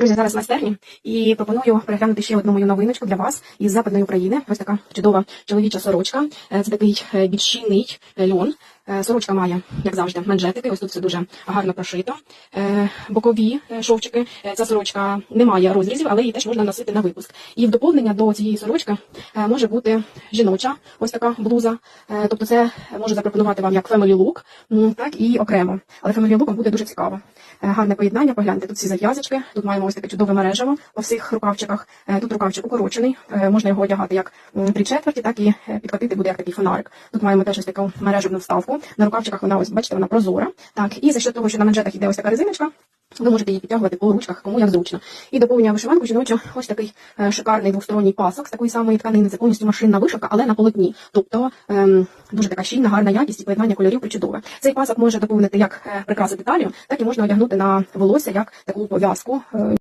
Друзі, зараз майстерні і пропоную переглянути ще одну мою новиночку для вас із Западної України. Ось така чудова чоловіча сорочка. Е, Це такий е, більш щільний е, льон. Е, Сорочка має, як завжди, манжетики. Ось тут все дуже гарно прошито. Е, Бокові е, шовчики. Ця сорочка не має розрізів, але її теж можна носити на випуск. І в доповнення до цієї сорочки може бути жіноча, ось така блуза. Тобто, це можу запропонувати вам як family look, так і окремо. Але family look буде дуже цікаво. Гарне поєднання. Погляньте, тут всі зав'язочки. Тут маємо ось таке чудове мережево по всіх рукавчиках. Тут рукавчик укорочений. Можна його одягати як три четверті, так і підкотити буде як такий фонарик. Тут маємо теж ось таку мережевну вставку. На рукавчиках вона ось бачите, вона прозора. Так, і за що того, що на манжетах іде ось така резиночка. Ви можете її підтягувати по ручках, кому як зручно. І доповнює вишиванку жіночу ось такий е, шикарний двосторонній пасок з такої самої тканини. Це повністю машинна вишивка, але на полотні. Тобто ем, дуже така щільна, гарна якість і поєднання кольорів причудове. Цей пасок може доповнити як е, прикраси деталю, так і можна одягнути на волосся як таку пов'язку. е,